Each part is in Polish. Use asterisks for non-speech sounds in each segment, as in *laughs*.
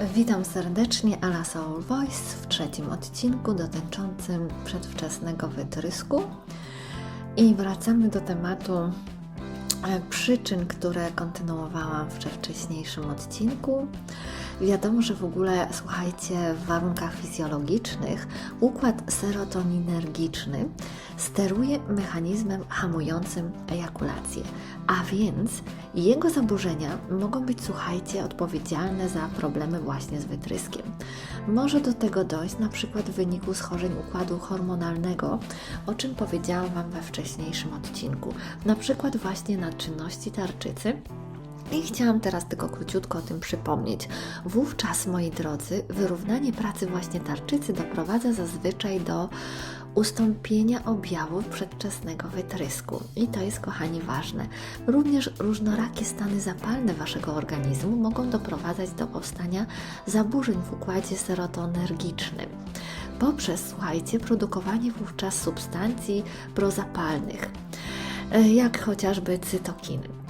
Witam serdecznie, Ala Soul Voice w trzecim odcinku dotyczącym przedwczesnego wytrysku. I wracamy do tematu e, przyczyn, które kontynuowałam w wcześniejszym odcinku. Wiadomo, że w ogóle, słuchajcie, w warunkach fizjologicznych układ serotoninergiczny steruje mechanizmem hamującym ejakulację, a więc jego zaburzenia mogą być, słuchajcie, odpowiedzialne za problemy właśnie z wytryskiem. Może do tego dojść na przykład w wyniku schorzeń układu hormonalnego, o czym powiedziałam Wam we wcześniejszym odcinku, na przykład właśnie na czynności tarczycy i chciałam teraz tylko króciutko o tym przypomnieć. Wówczas, moi drodzy, wyrównanie pracy właśnie tarczycy doprowadza zazwyczaj do ustąpienia objawów przedwczesnego wytrysku. I to jest, kochani, ważne. Również różnorakie stany zapalne waszego organizmu mogą doprowadzać do powstania zaburzeń w układzie serotonergicznym poprzez, słuchajcie, produkowanie wówczas substancji prozapalnych, e, jak chociażby cytokiny.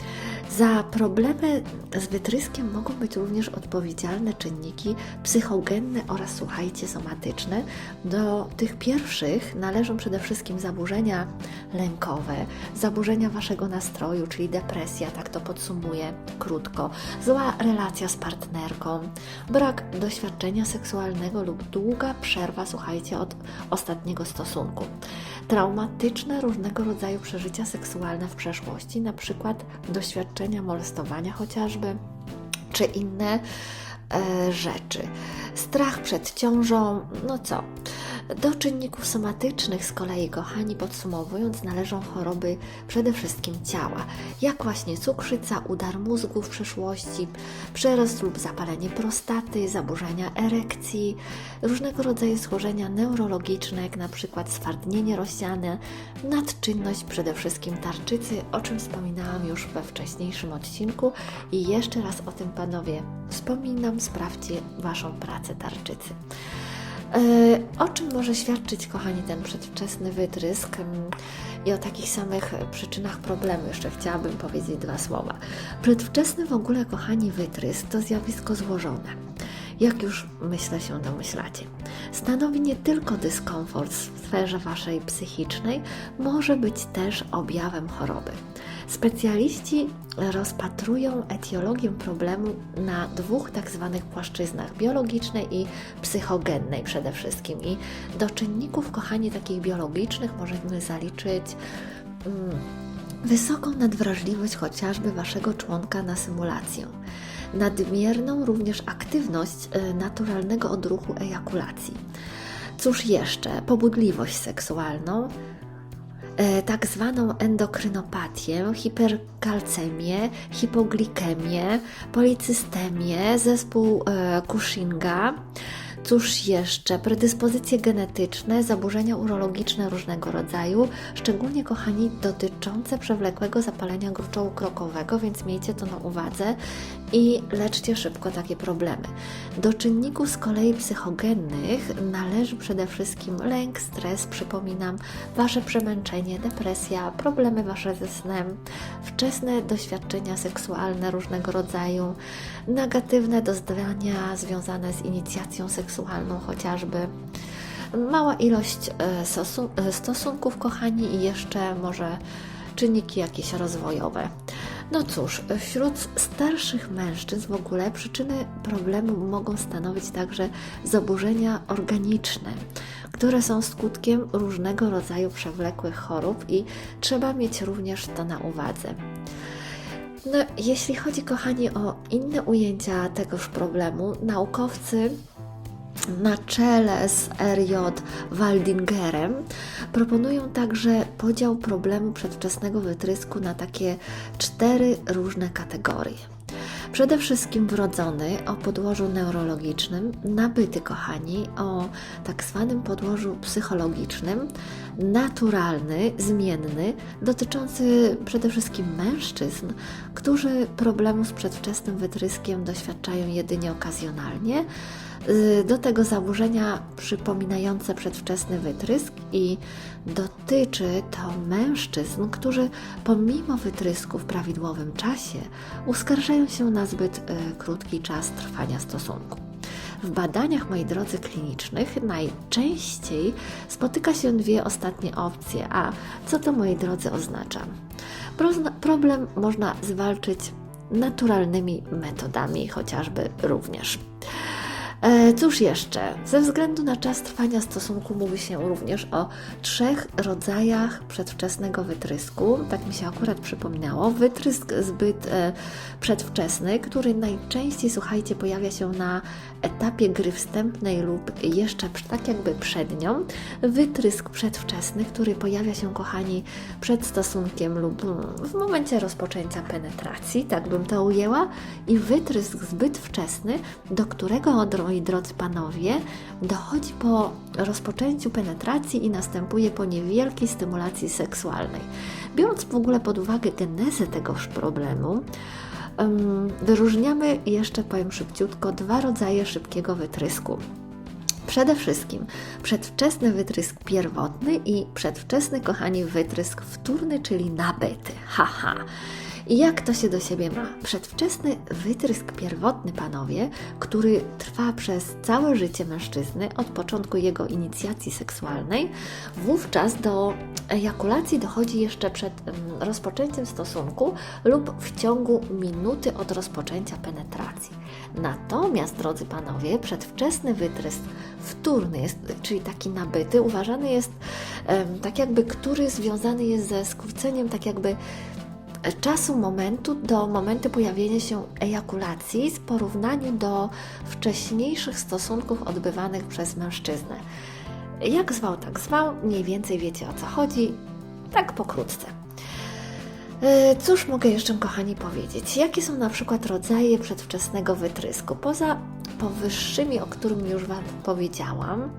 Za problemy z wytryskiem mogą być również odpowiedzialne czynniki psychogenne oraz, słuchajcie, somatyczne. Do tych pierwszych należą przede wszystkim zaburzenia lękowe, zaburzenia waszego nastroju, czyli depresja, tak to podsumuję krótko, zła relacja z partnerką, brak doświadczenia seksualnego lub długa przerwa, słuchajcie, od ostatniego stosunku. Traumatyczne różnego rodzaju przeżycia seksualne w przeszłości, na przykład doświadczenia molestowania chociażby, czy inne e, rzeczy. Strach przed ciążą, no co? Do czynników somatycznych z kolei, kochani, podsumowując, należą choroby przede wszystkim ciała, jak właśnie cukrzyca, udar mózgu w przeszłości, przerost lub zapalenie prostaty, zaburzenia erekcji, różnego rodzaju schorzenia neurologiczne, jak na przykład stwardnienie rozsiane, nadczynność przede wszystkim tarczycy, o czym wspominałam już we wcześniejszym odcinku i jeszcze raz o tym, panowie, wspominam, sprawdźcie Waszą pracę tarczycy. E, o czym może świadczyć, kochani, ten przedwczesny wytrysk? Mm, I o takich samych przyczynach problemu jeszcze chciałabym powiedzieć dwa słowa. Przedwczesny w ogóle, kochani, wytrysk to zjawisko złożone. Jak już myślę się domyślacie, stanowi nie tylko dyskomfort w sferze waszej psychicznej, może być też objawem choroby. Specjaliści rozpatrują etiologię problemu na dwóch tak zwanych płaszczyznach biologicznej i psychogennej przede wszystkim. I do czynników, kochani, takich biologicznych możemy zaliczyć. Mm, wysoką nadwrażliwość chociażby waszego członka na symulację, nadmierną również aktywność y, naturalnego odruchu ejakulacji. Cóż jeszcze? Pobudliwość seksualną, tak zwaną endokrynopatię, hiperkalcemię, hipoglikemię, policystemię, zespół e, Cushinga, Cóż jeszcze? Predyspozycje genetyczne, zaburzenia urologiczne różnego rodzaju, szczególnie kochani dotyczące przewlekłego zapalenia gruczołu krokowego, więc miejcie to na uwadze i leczcie szybko takie problemy. Do czynników z kolei psychogennych należy przede wszystkim lęk, stres, przypominam, Wasze przemęczenie, depresja, problemy Wasze ze snem, wczesne doświadczenia seksualne różnego rodzaju, negatywne doznania związane z inicjacją seksualną chociażby, mała ilość e, e, stosunków, kochani, i jeszcze może czynniki jakieś rozwojowe. No cóż, wśród starszych mężczyzn w ogóle przyczyny problemu mogą stanowić także zaburzenia organiczne, które są skutkiem różnego rodzaju przewlekłych chorób i trzeba mieć również to na uwadze. No, jeśli chodzi, kochani, o inne ujęcia tegoż problemu, naukowcy na czele z R.J. Waldingerem proponują także podział problemu przedwczesnego wytrysku na takie cztery różne kategorie. Przede wszystkim wrodzony o podłożu neurologicznym, nabyty, kochani, o tak zwanym podłożu psychologicznym, naturalny, zmienny, dotyczący przede wszystkim mężczyzn, którzy problemu z przedwczesnym wytryskiem doświadczają jedynie okazjonalnie, do tego zaburzenia przypominające przedwczesny wytrysk i dotyczy to mężczyzn, którzy pomimo wytrysku w prawidłowym czasie uskarżają się na zbyt y, krótki czas trwania stosunku. w badaniach, moi drodzy, klinicznych najczęściej spotyka się dwie ostatnie opcje. A co to, moi drodzy, oznacza? Problem można zwalczyć naturalnymi metodami, chociażby również. uh, Cóż jeszcze? Ze względu na czas trwania stosunku mówi się również o trzech rodzajach przedwczesnego wytrysku. Tak mi się akurat przypomniało. Wytrysk zbyt e, przedwczesny, który najczęściej, słuchajcie, pojawia się na etapie gry wstępnej lub jeszcze tak jakby przed nią. Wytrysk przedwczesny, który pojawia się, kochani, przed stosunkiem lub w momencie rozpoczęcia penetracji, tak bym to ujęła. I wytrysk zbyt wczesny, do którego moi drodzy panowie, dochodzi po rozpoczęciu penetracji i następuje po niewielkiej stymulacji seksualnej. Biorąc w ogóle pod uwagę genezę tegoż problemu, wyróżniamy jeszcze, powiem szybciutko, dwa rodzaje szybkiego wytrysku. Przede wszystkim przedwczesny wytrysk pierwotny i przedwczesny, kochani, wytrysk wtórny, czyli nabyty. Haha. I jak to się do siebie ma? Przedwczesny wytrysk pierwotny, panowie, który trwa przez całe życie mężczyzny od początku jego inicjacji seksualnej, wówczas do ejakulacji dochodzi jeszcze przed rozpoczęciem stosunku lub w ciągu minuty od rozpoczęcia penetracji. Natomiast, drodzy panowie, przedwczesny wytrysk wtórny, jest, czyli taki nabyty, uważany jest tak jakby, który związany jest ze skróceniem tak jakby czasu momentu do momentu pojawienia się ejakulacji w porównaniu do wcześniejszych stosunków odbywanych przez mężczyznę. Jak zwał, tak zwał, mniej więcej wiecie o co chodzi, tak pokrótce. E, cóż mogę jeszcze, kochani, powiedzieć? Jakie są na przykład rodzaje przedwczesnego wytrysku? Poza powyższymi, o którym już Wam powiedziałam,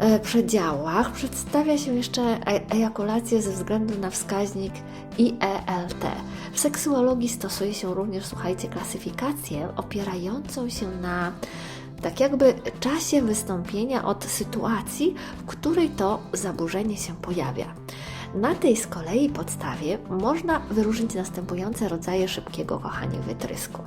E, przedziałach przedstawia się jeszcze e, ejakulację ze względu na wskaźnik IELT. W seksuologii stosuje się również, słuchajcie, klasyfikację opierającą się na tak jakby czasie wystąpienia od sytuacji, w której to zaburzenie się pojawia. Na tej z kolei podstawie można wyróżnić następujące rodzaje szybkiego, kochania wytrysku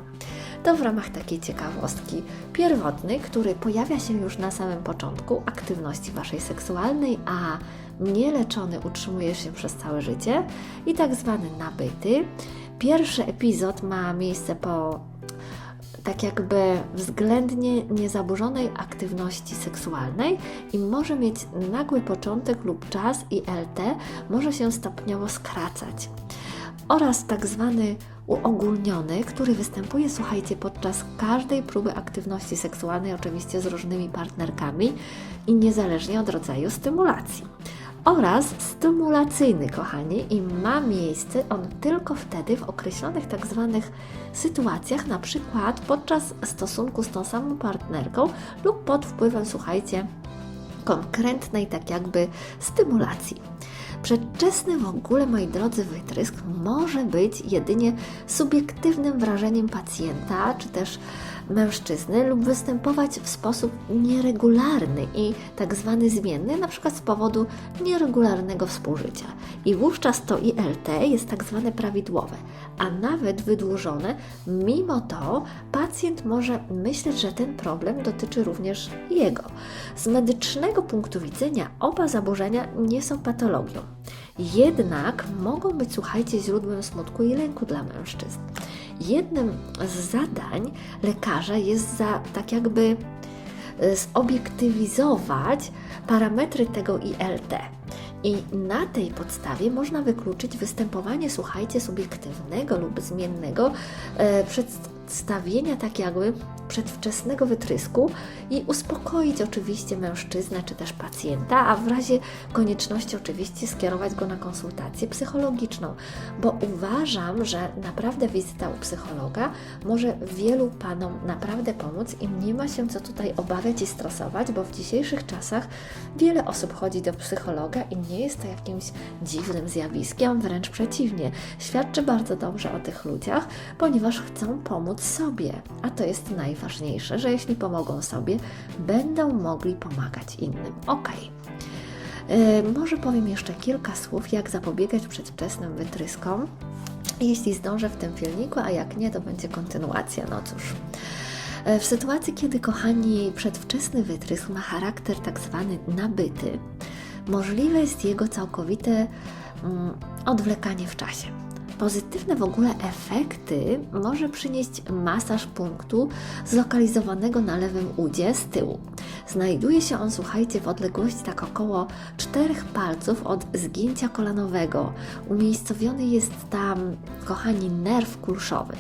to w ramach takiej ciekawostki pierwotny, który pojawia się już na samym początku aktywności Waszej seksualnej, a nieleczony utrzymuje się przez całe życie i tak zwany nabyty. Pierwszy epizod ma miejsce po tak jakby względnie niezaburzonej aktywności seksualnej i może mieć nagły początek lub czas i LT może się stopniowo skracać. Oraz tak zwany uogólniony, który występuje, słuchajcie, podczas każdej próby aktywności seksualnej, oczywiście z różnymi partnerkami i niezależnie od rodzaju stymulacji. Oraz stymulacyjny, kochani, i ma miejsce on tylko wtedy w określonych tak zwanych sytuacjach, na przykład podczas stosunku z tą samą partnerką lub pod wpływem, słuchajcie, konkretnej tak jakby stymulacji. Przedwczesny w ogóle, moi drodzy, wytrysk może być jedynie subiektywnym wrażeniem pacjenta, czy też mężczyzny lub występować w sposób nieregularny i tak zwany zmienny, na przykład z powodu nieregularnego współżycia. I wówczas to ILT jest tak zwane prawidłowe, a nawet wydłużone. Mimo to pacjent może myśleć, że ten problem dotyczy również jego. Z medycznego punktu widzenia oba zaburzenia nie są patologią. Jednak mogą być, słuchajcie, źródłem smutku i lęku dla mężczyzn. Jednym z zadań lekarza jest za tak jakby e, zobiektywizować parametry tego ILT. I na tej podstawie można wykluczyć występowanie, słuchajcie, subiektywnego lub zmiennego e, przedstawienia tak jakby przedwczesnego wytrysku i uspokoić oczywiście mężczyznę czy też pacjenta, a w razie konieczności oczywiście skierować go na konsultację psychologiczną, bo uważam, że naprawdę wizyta u psychologa może wielu panom naprawdę pomóc i nie ma się co tutaj obawiać i stresować, bo w dzisiejszych czasach wiele osób chodzi do psychologa i nie jest to jakimś dziwnym zjawiskiem, wręcz przeciwnie. Świadczy bardzo dobrze o tych ludziach, ponieważ chcą pomóc sobie, a to jest najważniejsze najważniejsze, że jeśli pomogą sobie, będą mogli pomagać innym. Ok. Yy, może powiem jeszcze kilka słów, jak zapobiegać przedwczesnym wytryskom, jeśli zdążę w tym filmiku, a jak nie, to będzie kontynuacja. No cóż. E, W sytuacji, kiedy, kochani, przedwczesny wytrysk ma charakter tak zwany nabyty, możliwe jest jego całkowite mm, odwlekanie w czasie. Pozytywne w ogóle efekty może przynieść masaż punktu zlokalizowanego na lewym udzie z tyłu. Znajduje się on, słuchajcie, w odległości tak około czterech palców od zgięcia kolanowego. Umiejscowiony jest tam, kochani, nerw kulszowy.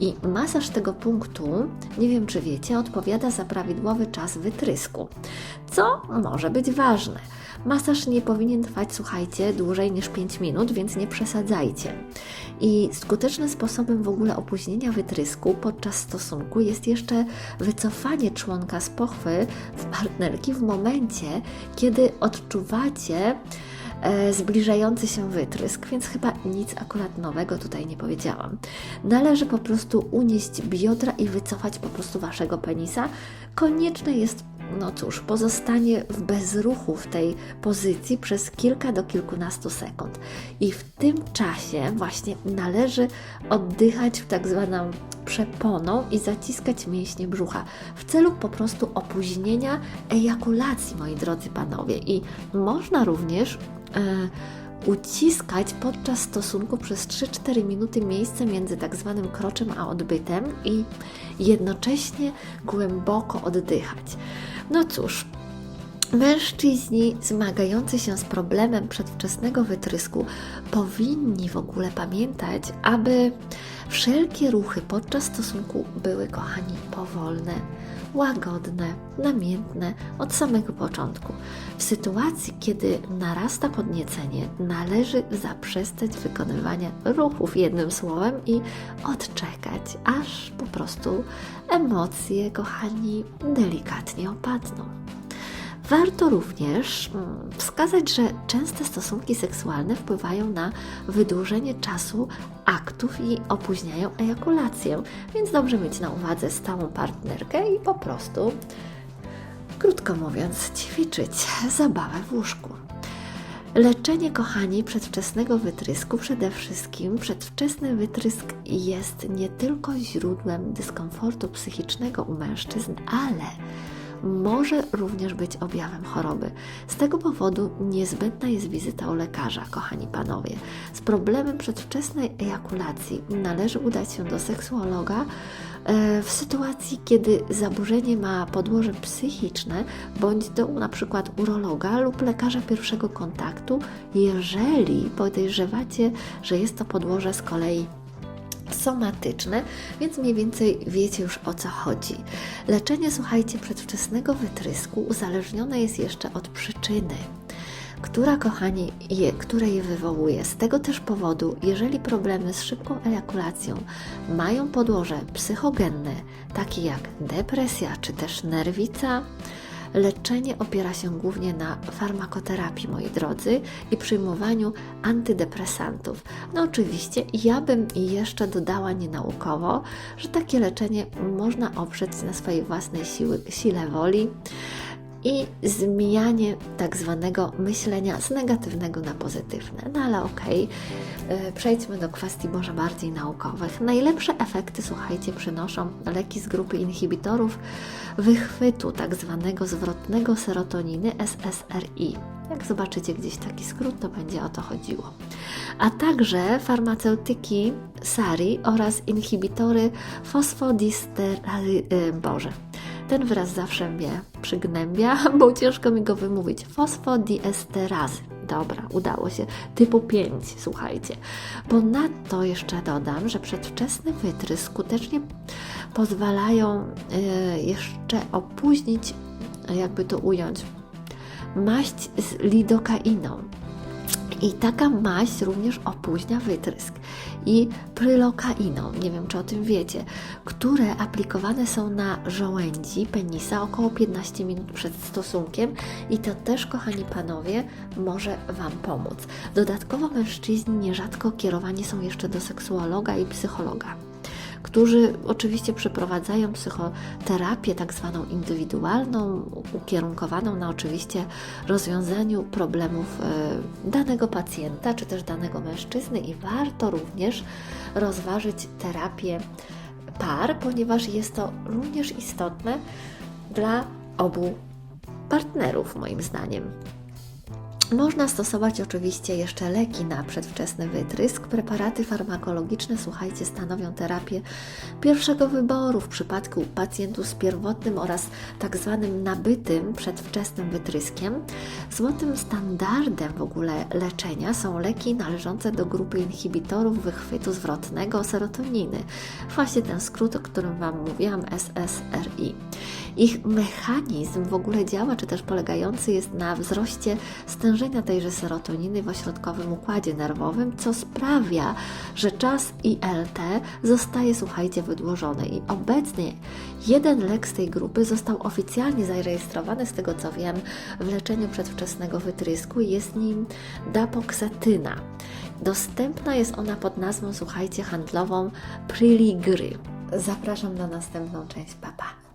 I masaż tego punktu, nie wiem czy wiecie, odpowiada za prawidłowy czas wytrysku, co może być ważne. Masaż nie powinien trwać, słuchajcie, dłużej niż 5 minut, więc nie przesadzajcie. I skutecznym sposobem w ogóle opóźnienia wytrysku podczas stosunku jest jeszcze wycofanie członka z pochwy w partnerki w momencie, kiedy odczuwacie zbliżający się wytrysk, więc chyba nic akurat nowego tutaj nie powiedziałam. Należy po prostu unieść biodra i wycofać po prostu waszego penisa. Konieczne jest no cóż, pozostanie w bezruchu w tej pozycji przez kilka do kilkunastu sekund. I w tym czasie właśnie należy oddychać w tak zwaną przeponą i zaciskać mięśnie brzucha w celu po prostu opóźnienia ejakulacji, moi drodzy panowie. I można również e, uciskać podczas stosunku przez 3-4 minuty miejsce między tak zwanym kroczem a odbytem i jednocześnie głęboko oddychać. No cóż, Mężczyźni zmagający się z problemem przedwczesnego wytrysku powinni w ogóle pamiętać, aby wszelkie ruchy podczas stosunku były, kochani, powolne, łagodne, namiętne od samego początku. W sytuacji, kiedy narasta podniecenie, należy zaprzestać wykonywania ruchów jednym słowem i odczekać, aż po prostu emocje, kochani, delikatnie opadną. Warto również mm, wskazać, że częste stosunki seksualne wpływają na wydłużenie czasu aktów i opóźniają ejakulację, więc dobrze mieć na uwadze stałą partnerkę i po prostu, krótko mówiąc, ćwiczyć zabawę w łóżku. Leczenie, kochani, przedwczesnego wytrysku przede wszystkim przedwczesny wytrysk jest nie tylko źródłem dyskomfortu psychicznego u mężczyzn, ale może również być objawem choroby. Z tego powodu niezbędna jest wizyta u lekarza, kochani panowie. Z problemem przedwczesnej ejakulacji należy udać się do seksuologa e, w sytuacji, kiedy zaburzenie ma podłoże psychiczne, bądź do na przykład urologa lub lekarza pierwszego kontaktu, jeżeli podejrzewacie, że jest to podłoże z kolei somatyczne, więc mniej więcej wiecie już o co chodzi. Leczenie, słuchajcie, przedwczesnego wytrysku uzależnione jest jeszcze od przyczyny która, kochani, je, które je wywołuje. Z tego też powodu, jeżeli problemy z szybką ejakulacją mają podłoże psychogenne, takie jak depresja czy też nerwica, Leczenie opiera się głównie na farmakoterapii, moi drodzy, i przyjmowaniu antydepresantów. No oczywiście, ja bym jeszcze dodała nienaukowo, że takie leczenie można oprzeć na swojej własnej siły, sile woli i zmianie tak zwanego myślenia z negatywnego na pozytywne. No ale okej, okay. przejdźmy do kwestii może bardziej naukowych. Najlepsze efekty, słuchajcie, przynoszą leki z grupy inhibitorów wychwytu tak zwanego zwrotnego serotoniny SSRI. Jak zobaczycie gdzieś taki skrót, to będzie o to chodziło. A także farmaceutyki SARI oraz inhibitory fosfodiester... Boże, ten wyraz zawsze mnie przygnębia, *laughs* bo ciężko mi go wymówić. Fosfodiesterazy. Dobra, udało się. Typu 5, słuchajcie. Ponadto jeszcze dodam, że przedwczesny wytrysk skutecznie pozwalają y, jeszcze opóźnić, jakby to ująć, maść z lidokainą. I taka maść również opóźnia wytrysk. I prylokainą, nie wiem czy o tym wiecie, które aplikowane są na żołędzi penisa około 15 minut przed stosunkiem i to też, kochani panowie, może Wam pomóc. Dodatkowo mężczyźni nierzadko kierowani są jeszcze do seksuologa i psychologa którzy oczywiście przeprowadzają psychoterapię tak zwaną indywidualną, ukierunkowaną na oczywiście rozwiązaniu problemów e, danego pacjenta czy też danego mężczyzny i warto również rozważyć terapię par, ponieważ jest to również istotne dla obu partnerów, moim zdaniem. Można stosować oczywiście jeszcze leki na przedwczesny wytrysk. Preparaty farmakologiczne, słuchajcie, stanowią terapię pierwszego wyboru w przypadku pacjentów z pierwotnym oraz tak zwanym nabytym przedwczesnym wytryskiem. Złotym standardem w ogóle leczenia są leki należące do grupy inhibitorów wychwytu zwrotnego serotoniny. Właśnie ten skrót, o którym Wam mówiłam, SSRI. Ich mechanizm w ogóle działa, czy też polegający jest na wzroście stężenia tejże serotoniny w ośrodkowym układzie nerwowym, co sprawia, że czas ILT zostaje, słuchajcie, wydłużony. I obecnie jeden lek z tej grupy został oficjalnie zarejestrowany, z tego co wiem, w leczeniu przedwczesnego wytrysku jest nim dapoksetyna. Dostępna jest ona pod nazwą, słuchajcie, handlową Priligry. Zapraszam na następną część, papa.